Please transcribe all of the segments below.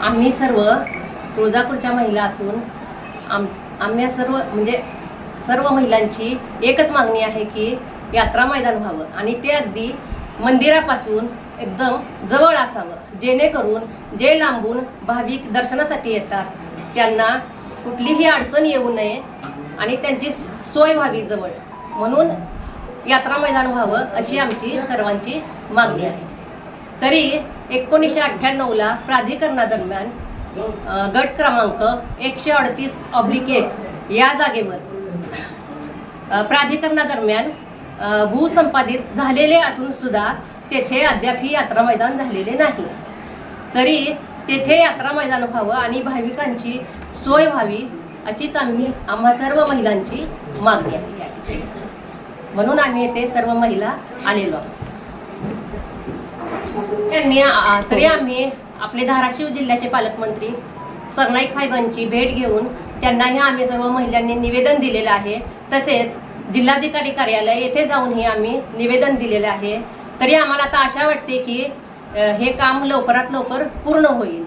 आम्ही सर्व तुळजापूरच्या महिला असून आम आम्ही सर्व म्हणजे सर्व महिलांची एकच मागणी आहे की यात्रा मैदान व्हावं आणि ते अगदी मंदिरापासून एकदम जवळ असावं जेणेकरून जे लांबून भाविक दर्शनासाठी येतात त्यांना कुठलीही अडचण येऊ नये आणि त्यांची सोय व्हावी जवळ. म्हणून यात्रा मैदान व्हावं अशी आमची सर्वांची मागणी आहे. तरी एकोणीसशे अठ्ठ्याण्णवला प्राधिकरणादरम्यान गट क्रमांक एकशे अडतीस ऑब्लिक एक या जागेवर प्राधिकरणादरम्यान भूसंपादित झालेले असून सुद्धा तेथे अद्याप ही यात्रा मैदान झालेले नाही. तरी तेथे यात्रा मैदान व्हावं आणि भाविकांची सोय व्हावी अशीच आम्ही आम्हा सर्व महिलांची मागणी आहे. म्हणून आम्ही येथे सर्व महिला आलेलो आहोत. त्यांनी तरी आम्ही आपले धाराशिव जिल्ह्याचे पालकमंत्री सरनाईक साहेबांची भेट घेऊन त्यांनाही आम्ही सर्व महिलांनी निवेदन दिलेलं आहे. तसेच जिल्हाधिकारी कार्यालय येथे जाऊनही आम्ही निवेदन दिलेलं आहे. तरी आम्हाला आता आशा वाटते की हे काम लवकरात लवकर पूर्ण होईल.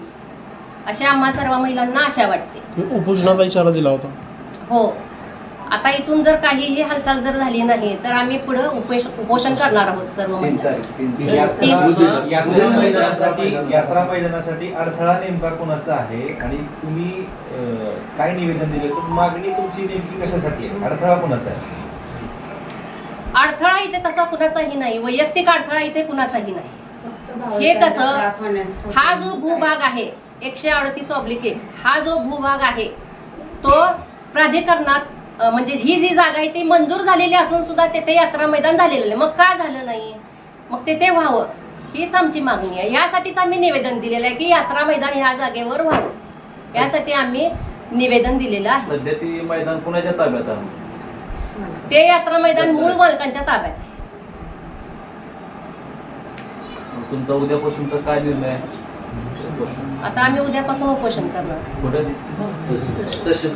अशी आम्हा सर्व महिलांना आशा वाटते. उपोषणाचा इशारा दिला होता. हो. आता इथून जर काहीही हालचाल जर झाली नाही तर आम्ही पुढे उपोष उपोषण करणार आहोत सर्व तीन महिला तारीख तीन तीन- यात्रा मैदानासाठी मैदानासाठी- यात्रा मैदानासाठी अडथळा नेमका कोणाचा आहे? आणि तुम्ही अं, काय निवेदन दिले? तर मागणी तुमची नेमकी कशासाठी आहे? अडथळा कोणाचा आहे? अडथळा इथे तसा कुणाचाही नाही. वैयक्तिक अडथळा इथे कुणाचाही नाही. हे कसं? हा जो भूभाग आहे एकशे अडतीस ऑब्लिक एक हा जो भूभाग आहे तो प्राधिकरणात म्हणजे ही जी जागा आहे ती मंजूर झालेली असून सुद्धा तेथे यात्रा मैदान झालेलं नाही. मग का झालं नाही? मग तेथे व्हावं. हीच आमची मागणी आहे. यासाठीच आम्ही निवेदन दिलेलं आहे की यात्रा मैदान ह्या जागेवर व्हावं. यासाठी आम्ही निवेदन दिलेलं आहे. सध्या ती मैदान कुणाच्या ताब्यात आहे. ते यात्रा मैदान मूळ मालकांच्या ताब्यात आहे. तुमचा उद्यापासूनचा काय निर्णय आहे? आता आम्ही उद्यापासून उपोषण करणार. तहसील.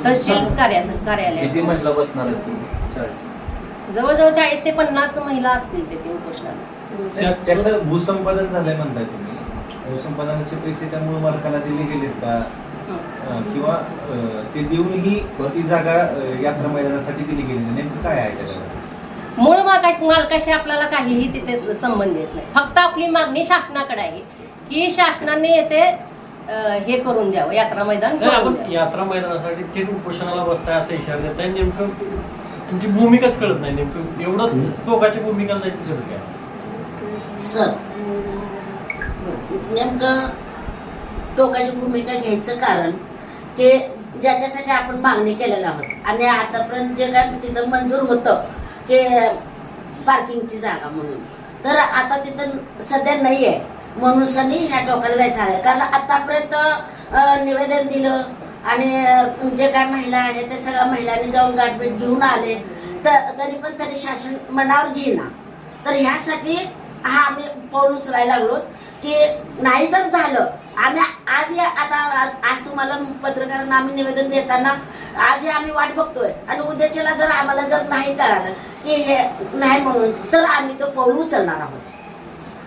महिला बसणार आहेत तुम्ही? जवळजवळ चाळीस ते पन्नास महिला असतील तिथे उपोषणाला. त्या- त्याचं भूसंपादन झालंय म्हणताय तुम्ही. भूसंपादनाचे पैसे त्या मूळ मालकाला दिले गेलेत का? अं, किंवा अं, ते देऊनही ती जागा अं, यात्रा मैदानासाठी दिली गेली नाही नेमकं काय आहे त्याच्यावर? मूळ मालकाशी मालकाशी आपल्याला काहीही तिथे संबंध येत नाही. फक्त आपली मागणी शासनाकडे आहे की शासनाने येथे हे करून द्यावं यात्रा मैदान आपण. यात्रा मैदानासाठी थेट उपोषणाला बसताय असा इशारा देताय नेमकं तुमची भूमिकाच कळत नाही. नेमकं एवढं टोकाची भूमिका गरज काय सर नेमकं टोकाची भूमिका घ्यायचं कारण की ज्याच्यासाठी आपण मागणी केलेलं आहोत. आणि आतापर्यंत जे काय तिथं मंजूर होतं की पार्किंगची जागा म्हणून. तर आता तिथं सध्या नाही आहे मनुष्यानी ह्या टोकाला जायचं आहे. कारण आतापर्यंत निवेदन दिलं आणि जे काय महिला आहे ते सगळ्या महिलांनी जाऊन गाठभेट घेऊन आले. तर तरी पण त्यांनी शासन मनावर घेईना. तर ह्यासाठी हा आम्ही पाऊल उचलायला लागलो की नाही जर झालं आम्ही आज हे आता आज तुम्हाला पत्रकारांना आम्ही निवेदन देताना आज हे आम्ही वाट बघतोय. आणि उद्याच्याला जर आम्हाला जर नाही कळालं की हे नाही म्हणून तर आम्ही तो पाऊल उचलणार आहोत.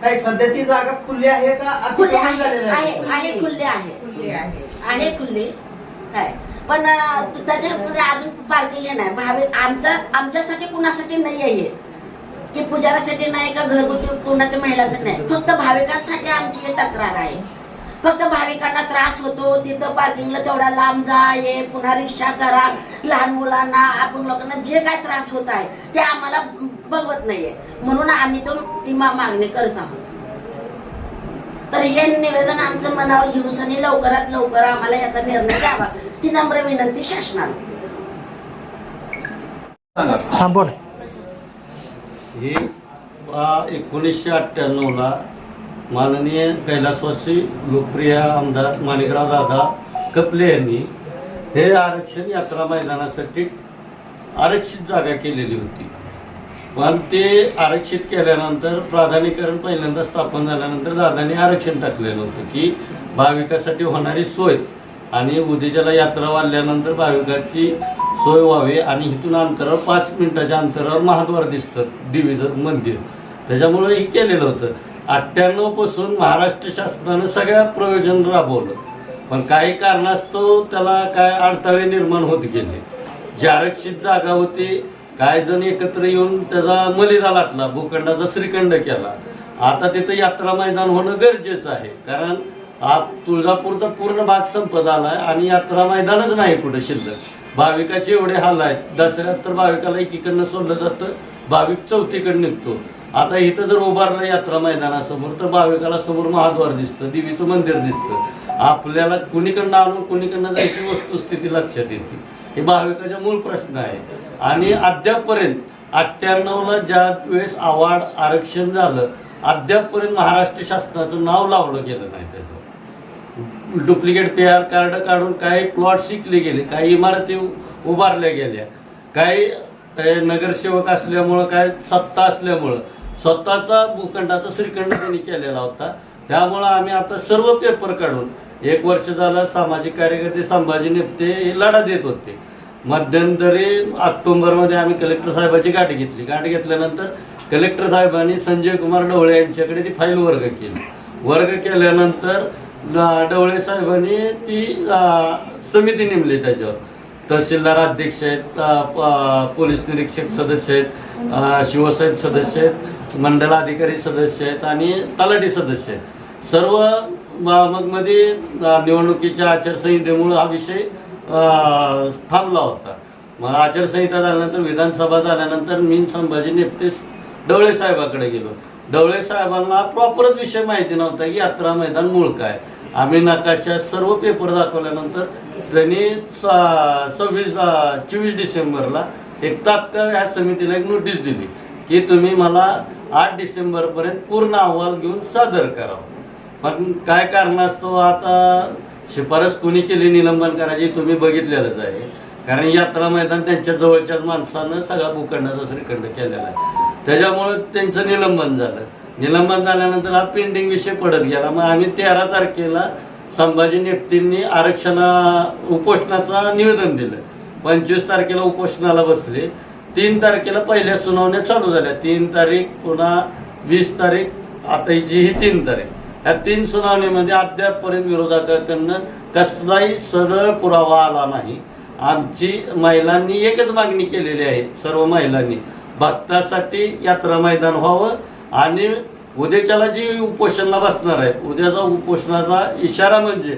नाही सध्या ती जागा खुली आहे का? खुले अतिक्रमण आहे. झालेलं आहे. आहे खुले आहे. खुली आहे. आहे खुले. काय पण त्याच्यामध्ये अजून पार्किंग हे नाही. भावे आमच्या आमच्यासाठी कुणासाठी नाही आहे. की पुजारासाठी नाही का घरगुती कुणाच्या महिलाचं नाही? फक्त भाविकांसाठी आमची हे तक्रार आहे. फक्त भाविकांना त्रास होतो. तिथं पार्किंगला तेवढा लांब जा ये पुन्हा रिक्षा करा. लहान मुलांना आपण लोकांना जे काय त्रास होत आहे ते आम्हाला बघवत नाहीये. म्हणून आम्ही तो ती मागणी करत आहोत. तर हे निवेदन आमचं मनावर घेऊन सनी लवकरात लवकर आम्हाला याचा निर्णय द्यावा. ही नम्र विनंती शासनाला. हा बोल ही एकोणीसशे अठ्ठ्याण्णवला माननीय कैलासवासी लोकप्रिय आमदार माणिकराव दादा कपले यांनी हे आरक्षण यात्रा मैदानासाठी आरक्षित जागा केलेली होती. पण ते आरक्षित केल्यानंतर प्राधान्यकरण पहिल्यांदा स्थापन झाल्यानंतर दादांनी आरक्षण टाकलेलं होतं की भाविकासाठी होणारी सोय आणि उद्याच्याला यात्रा वाढल्यानंतर भाविकाची सोय व्हावी आणि इथून अंतरावर पाच मिनिटाच्या अंतरावर महाद्वार दिसतं देवीचं मंदिर. त्याच्यामुळं हे केलेलं होतं. अठ्ठ्याण्णवपासून महाराष्ट्र शासनानं सगळ्या प्रयोजन राबवलं पण काही कारणास्तव त्याला काय अडथळे निर्माण होत गेले. जी आरक्षित जागा होती काही जण एकत्र येऊन त्याचा मलिदा लाटला भूखंडाचा श्रीखंड केला. आता तिथं यात्रा मैदान होणं गरजेचं आहे. कारण आप तुळजापूरचा पूर्ण भाग संपत आलाय आणि यात्रा मैदानच नाही कुठं शिल्लक. भाविकाचे एवढे हाल आहेत. दसऱ्यात तर भाविकाला एकीकडनं सोडलं जातं. भाविक चौथीकडे निघतो. आता इथं जर उभारलं यात्रा मैदानासमोर तर भाविकाला समोर महाद्वार दिसतं देवीचं मंदिर दिसतं. आपल्याला कुणीकडनं आणून कुणीकडनं जायची वस्तुस्थिती लक्षात येते. हे भाविकाचा मूळ प्रश्न आहे. आणि अद्यापपर्यंत अठ्ठ्याण्णवला ज्या वेळेस आवाड आरक्षण झालं अद्यापपर्यंत महाराष्ट्र शासनाचं नाव लावलं गेलं नाही त्याचं. डुप्लिकेट पी आर कार्ड काढून काही प्लॉट शिकले गेले काही इमारती उभारल्या गेल्या काही काय नगरसेवक असल्यामुळं काय सत्ता असल्यामुळं. स्वतःचा भूखंडाचा श्रीखंड त्यांनी केलेला होता. त्यामुळं आम्ही आता सर्व पेपर काढून एक वर्ष झालं सामाजिक कार्यकर्ते संभाजी नेपते हे लढा देत होते. मध्यंतरी ऑक्टोंबरमध्ये आम्ही कलेक्टर साहेबाची गाठ घेतली. गाठ घेतल्यानंतर कलेक्टर साहेबांनी संजय कुमार ढवळे यांच्याकडे ती फाईल वर्ग केली. वर्ग केल्यानंतर ढवळे साहेबांनी ती समिती नेमली त्याच्यावर. तहसीलदार अध्यक्ष आहेत प- पोलीस निरीक्षक सदस्य आहेत शिवसाहेब सदस्य आहेत मंडलाधिकारी सदस्य आहेत आणि तलाठी सदस्य आहेत. सर्व म- मग मध्ये निवडणुकीच्या आचारसंहितेमुळं हा विषय थांबला होता. मग आचारसंहिता झाल्यानंतर विधानसभा झाल्यानंतर मी संभाजी नेपतेस डवळे साहेबाकडे गेलो. डवळे साहेबांना प्रॉपरच विषय माहिती नव्हता की यात्रा मैदान मूळ काय. आम्ही नकाशा सर्व पेपर दाखवल्यानंतर त्यांनी स- सव्वीस चोवीस डिसेंबरला एक तात्काळ या समितीला एक नोटीस दिली की तुम्ही मला आठ डिसेंबरपर्यंत पूर्ण अहवाल घेऊन सादर करावा पण काय कारणास्तव आता? शिफारस कोणी केली निलंबन करायची तुम्ही बघितलेलंच आहे. कारण यात्रा मैदान त्यांच्या जवळच्याच माणसानं सगळा भूखंडाचा श्रीखंड केलेला आहे. त्याच्यामुळं त्यांचं निलंबन झालं. निलंबन झाल्यानंतर हा पेंडिंग विषय पडत गेला. मग आम्ही तेरा तारखेला संभाजी नेप्तींनी आरक्षणा उपोषणाचं निवेदन दिलं. पंचवीस तारखेला उपोषणाला बसले. तीन तारखेला पहिल्या सुनावण्या चालू झाल्या. तीन तारीख पुन्हा वीस तारीख आता जी ही तीन तारीख. या तीन सुनावणीमध्ये अद्यापपर्यंत विरोधकांकडनं कसलाही सरळ पुरावा आला नाही. आमची महिलांनी एकच मागणी केलेली आहे सर्व महिलांनी. भक्तासाठी यात्रा मैदान व्हावं आणि उद्याच्याला जी उपोषणाला बसणार आहेत उद्याचा उपोषणाचा इशारा म्हणजे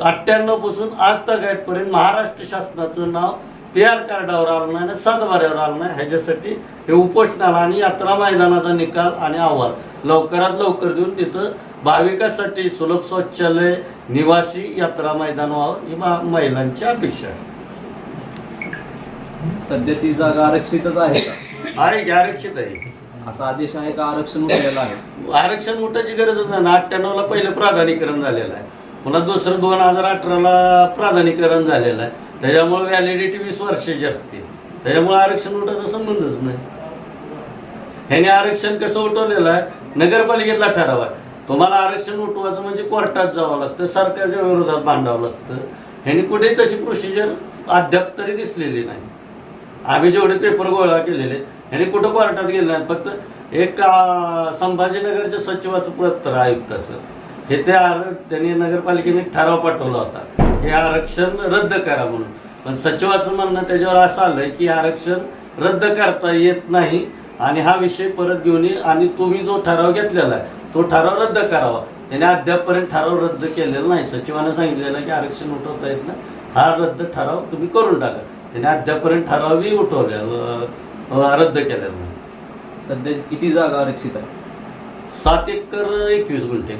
अठ्ठ्याण्णवपासून आज तगायतपर्यंत महाराष्ट्र शासनाचं नाव पी आर कार्डावर आलं नाही आणि सातबाऱ्यावर आलं नाही. ह्याच्यासाठी हे उपोषणाला आणि यात्रा मैदानाचा निकाल आणि अहवाल लवकरात लवकर देऊन तिथं भाविकासाठी सुलभ शौचालय निवासी यात्रा मैदान व्हावं ही महिलांची अपेक्षा आहे. सध्या ती जागा आरक्षितच आहे का? आहे की आरक्षित आहे? असा आदेश आहे का? आरक्षण उठलेलं आहे. आरक्षण उठायची गरजच नाही. ना अठ्ठ्याण्णवला पहिलं प्राधान्यकरण झालेलं आहे. पुन्हा दुसरं दोन हजार अठराला प्राधान्यकरण झालेलं आहे. त्याच्यामुळे व्हॅलिडिटी वीस वर्षाची असते. त्याच्यामुळे आरक्षण उठायचा संबंधच नाही. ह्याने आरक्षण कसं उठवलेलं आहे? नगरपालिकेतला ठराव आहे. तुम्हाला आरक्षण उठवायचं म्हणजे कोर्टात जावं लागतं सरकारच्या विरोधात भांडावं लागतं. ह्याने कुठेही तशी प्रोसिजर अद्याप तरी दिसलेली नाही. आम्ही जेवढे पेपर गोळा केलेले ह्याने कुठं कोर्टात गेले नाहीत. फक्त एक संभाजीनगरच्या सचिवाचं पत्र आयुक्ताचं. हे ते आर त्यांनी नगरपालिकेने ठराव पाठवला होता. हे आरक्षण रद्द करा म्हणून. पण सचिवाचं म्हणणं त्याच्यावर असं आलंय की आरक्षण रद्द करता येत नाही आणि हा विषय परत घेऊन ये आणि तुम्ही जो ठराव घेतलेला आहे तो ठराव रद्द करावा. त्याने अद्यापपर्यंत ठराव रद्द केलेला नाही. सचिवानं सांगितलेलं की आरक्षण उठवता येत नाही. हा रद्द ठराव तुम्ही करून टाका. त्याने अद्यापपर्यंत ठरावही उठवलेला अं, रद्द केलेला नाही सध्या किती जागा आरक्षित आहे सात एकर एकवीस गुंठे.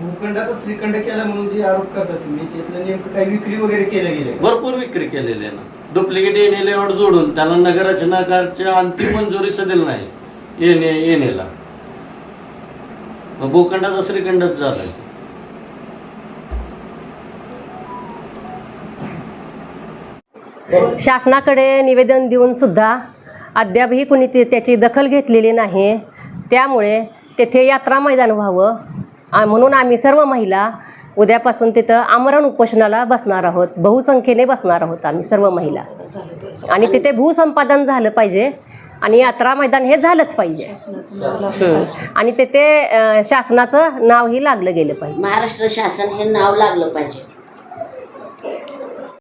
भूखंडाचा श्रीखंड केला म्हणून जे आरोप करता तुम्ही त्यातलं नेमकं काही विक्री वगैरे केलं गेले भरपूर विक्री लेआउट आहे ना. डुप्लिकेट एन लेआउट जोडून त्याला नगररचनाकारच्या अंतिम मंजुरी दिली नाही. येणे येणेला. मग भूखंडाचा श्रीखंडच झाला शासनाकडे निवेदन देऊन सुद्धा अद्यापही कुणी ते त्याची दखल घेतलेली नाही. त्यामुळे तेथे यात्रा मैदान व्हावं. म्हणून आम्ही सर्व महिला उद्यापासून तिथं आमरण उपोषणाला बसणार आहोत. बहुसंख्येने बसणार आहोत आम्ही सर्व महिला. आणि तिथे भूसंपादन झालं पाहिजे आणि यात्रा मैदान हे झालंच पाहिजे. आणि तिथे शासनाचं नावही लागलं गेलं पाहिजे. महाराष्ट्र शासन हे नाव लागलं पाहिजे.